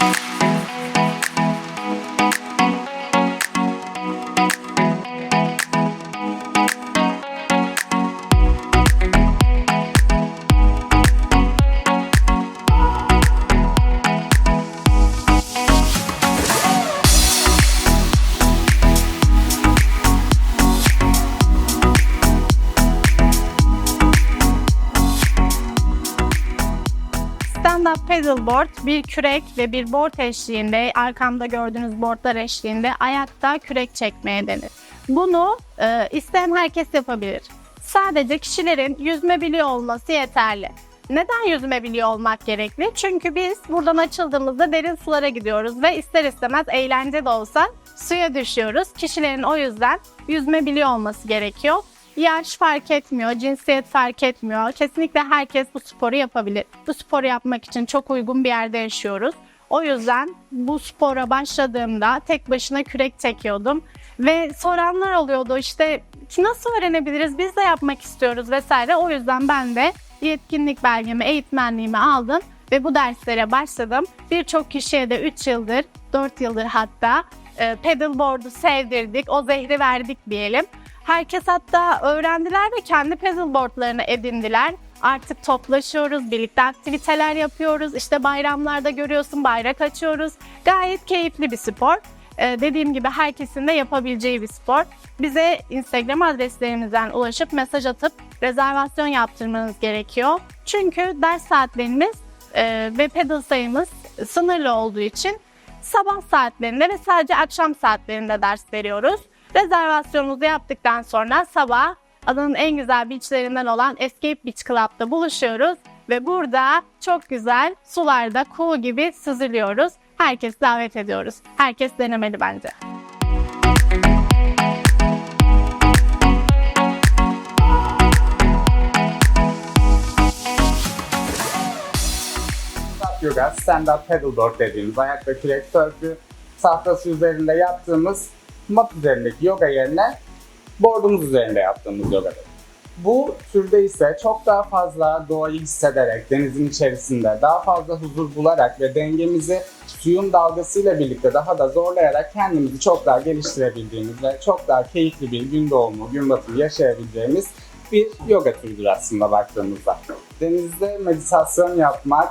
Thank Stand-up paddleboard bir kürek ve bir board eşliğinde, arkamda gördüğünüz boardlar eşliğinde ayakta kürek çekmeye denir. Bunu e, isteyen herkes yapabilir. Sadece kişilerin yüzme biliyor olması yeterli. Neden yüzme biliyor olmak gerekli? Çünkü biz buradan açıldığımızda derin sulara gidiyoruz ve ister istemez eğlence de olsa suya düşüyoruz. Kişilerin o yüzden yüzme biliyor olması gerekiyor. Yaş fark etmiyor, cinsiyet fark etmiyor. Kesinlikle herkes bu sporu yapabilir. Bu sporu yapmak için çok uygun bir yerde yaşıyoruz. O yüzden bu spora başladığımda tek başına kürek çekiyordum. Ve soranlar oluyordu işte nasıl öğrenebiliriz biz de yapmak istiyoruz vesaire. O yüzden ben de yetkinlik belgemi, eğitmenliğimi aldım ve bu derslere başladım. Birçok kişiye de 3 yıldır, 4 yıldır hatta e, pedalboard'u sevdirdik, o zehri verdik diyelim. Herkes hatta öğrendiler ve kendi paddleboardlarını edindiler. Artık toplaşıyoruz, birlikte aktiviteler yapıyoruz. İşte bayramlarda görüyorsun bayrak açıyoruz. Gayet keyifli bir spor. Ee, dediğim gibi herkesin de yapabileceği bir spor. Bize Instagram adreslerimizden ulaşıp mesaj atıp rezervasyon yaptırmanız gerekiyor. Çünkü ders saatlerimiz e, ve pedal sayımız sınırlı olduğu için sabah saatlerinde ve sadece akşam saatlerinde ders veriyoruz. Rezervasyonunuzu yaptıktan sonra sabah adanın en güzel beachlerinden olan Escape Beach Club'da buluşuyoruz ve burada çok güzel sularda kuğu gibi süzülüyoruz. Herkes davet ediyoruz. Herkes denemeli bence. Yoga, stand up paddleboard dediğimiz ayakta kürek sörfü tahtası üzerinde yaptığımız mat üzerindeki yoga yerine boardumuz üzerinde yaptığımız yogadır. Bu türde ise çok daha fazla doğayı hissederek, denizin içerisinde daha fazla huzur bularak ve dengemizi suyun dalgasıyla birlikte daha da zorlayarak kendimizi çok daha geliştirebildiğimiz ve çok daha keyifli bir gün doğumu, gün batımı yaşayabileceğimiz bir yoga türüdür aslında baktığımızda. Denizde meditasyon yapmak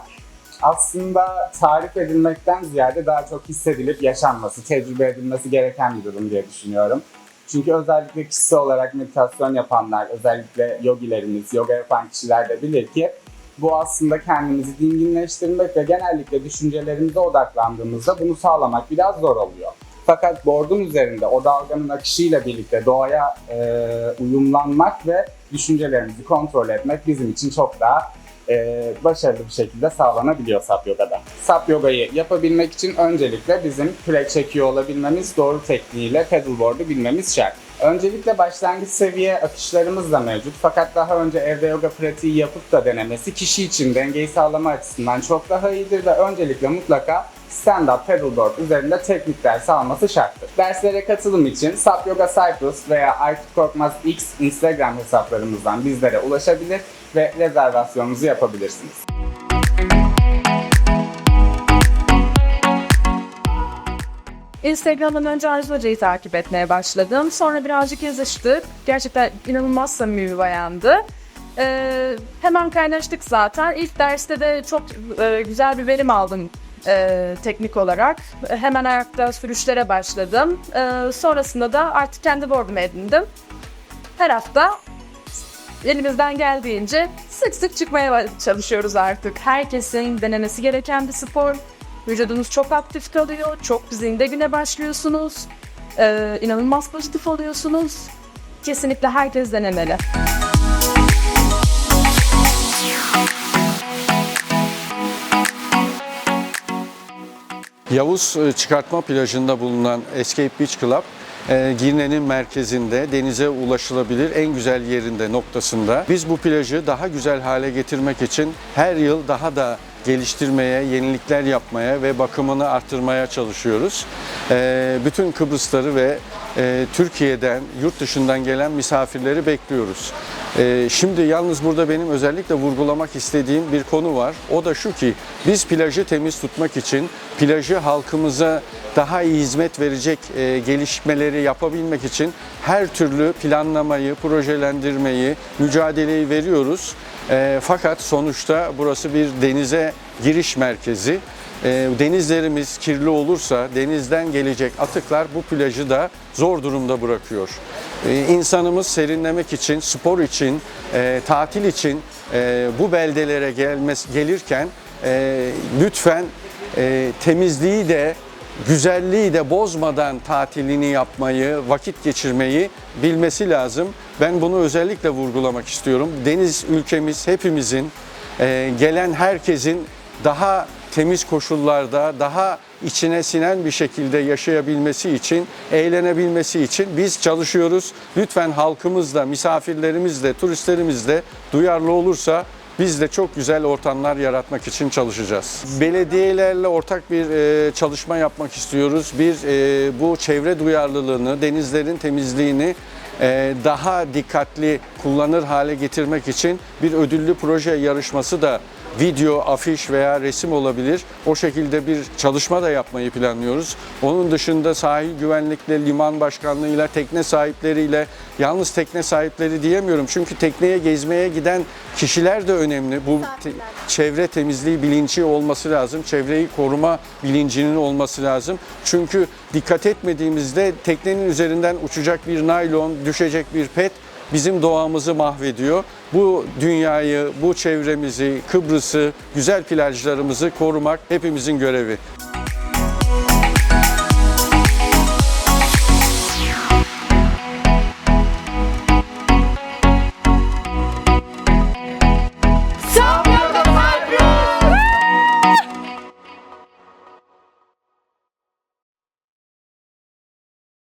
aslında tarif edilmekten ziyade daha çok hissedilip yaşanması, tecrübe edilmesi gereken bir durum diye düşünüyorum. Çünkü özellikle kişisel olarak meditasyon yapanlar, özellikle yogilerimiz, yoga yapan kişiler de bilir ki bu aslında kendimizi dinginleştirmek ve genellikle düşüncelerimize odaklandığımızda bunu sağlamak biraz zor oluyor. Fakat board'un üzerinde o dalganın akışıyla birlikte doğaya e, uyumlanmak ve düşüncelerimizi kontrol etmek bizim için çok daha e, başarılı bir şekilde sağlanabiliyor SAP Yoga'da. SAP Yoga'yı yapabilmek için öncelikle bizim kürek çekiyor olabilmemiz, doğru tekniğiyle paddleboard'u bilmemiz şart. Öncelikle başlangıç seviye akışlarımız da mevcut fakat daha önce evde yoga pratiği yapıp da denemesi kişi için dengeyi sağlama açısından çok daha iyidir ve öncelikle mutlaka stand-up paddleboard üzerinde teknik ders alması şarttır. Derslere katılım için SAP Yoga Cyprus veya Aykut Korkmaz X Instagram hesaplarımızdan bizlere ulaşabilir ve rezervasyonunuzu yapabilirsiniz. Instagram'dan önce Arzu Hoca'yı takip etmeye başladım. Sonra birazcık yazıştık. Gerçekten inanılmaz samimi bir bayandı. Ee, hemen kaynaştık zaten. İlk derste de çok e, güzel bir verim aldım e, teknik olarak. Hemen ayakta sürüşlere başladım. E, sonrasında da artık kendi boardumu edindim. Her hafta elimizden geldiğince sık sık çıkmaya çalışıyoruz artık. Herkesin denemesi gereken bir spor. Vücudunuz çok aktif kalıyor. Çok zinde güne başlıyorsunuz. Ee, inanılmaz pozitif oluyorsunuz. Kesinlikle herkes denemeli. Yavuz e, Çıkartma Plajı'nda bulunan Escape Beach Club, e, Girne'nin merkezinde denize ulaşılabilir en güzel yerinde noktasında. Biz bu plajı daha güzel hale getirmek için her yıl daha da geliştirmeye, yenilikler yapmaya ve bakımını artırmaya çalışıyoruz. E, Bütün Kıbrısları ve e, Türkiye'den, yurt dışından gelen misafirleri bekliyoruz. Ee, şimdi yalnız burada benim özellikle vurgulamak istediğim bir konu var. O da şu ki biz plajı temiz tutmak için plajı halkımıza daha iyi hizmet verecek e, gelişmeleri yapabilmek için her türlü planlamayı, projelendirmeyi, mücadeleyi veriyoruz. E, fakat sonuçta burası bir denize giriş merkezi. E, denizlerimiz kirli olursa denizden gelecek atıklar bu plajı da zor durumda bırakıyor. E, insanımız serinlemek için, spor için, e, tatil için e, bu beldelere gelirken e, lütfen temizliği de güzelliği de bozmadan tatilini yapmayı, vakit geçirmeyi bilmesi lazım. Ben bunu özellikle vurgulamak istiyorum. Deniz ülkemiz hepimizin, gelen herkesin daha temiz koşullarda, daha içine sinen bir şekilde yaşayabilmesi için, eğlenebilmesi için biz çalışıyoruz. Lütfen halkımız da, misafirlerimiz turistlerimiz de duyarlı olursa biz de çok güzel ortamlar yaratmak için çalışacağız. Belediyelerle ortak bir e, çalışma yapmak istiyoruz. Bir e, bu çevre duyarlılığını, denizlerin temizliğini daha dikkatli kullanır hale getirmek için bir ödüllü proje yarışması da video, afiş veya resim olabilir. O şekilde bir çalışma da yapmayı planlıyoruz. Onun dışında sahil güvenlikle, liman başkanlığıyla, tekne sahipleriyle, yalnız tekne sahipleri diyemiyorum. Çünkü tekneye gezmeye giden kişiler de önemli. Bu te- çevre temizliği bilinci olması lazım. Çevreyi koruma bilincinin olması lazım. Çünkü dikkat etmediğimizde teknenin üzerinden uçacak bir naylon, düşecek bir pet bizim doğamızı mahvediyor. Bu dünyayı, bu çevremizi, Kıbrıs'ı, güzel plajlarımızı korumak hepimizin görevi.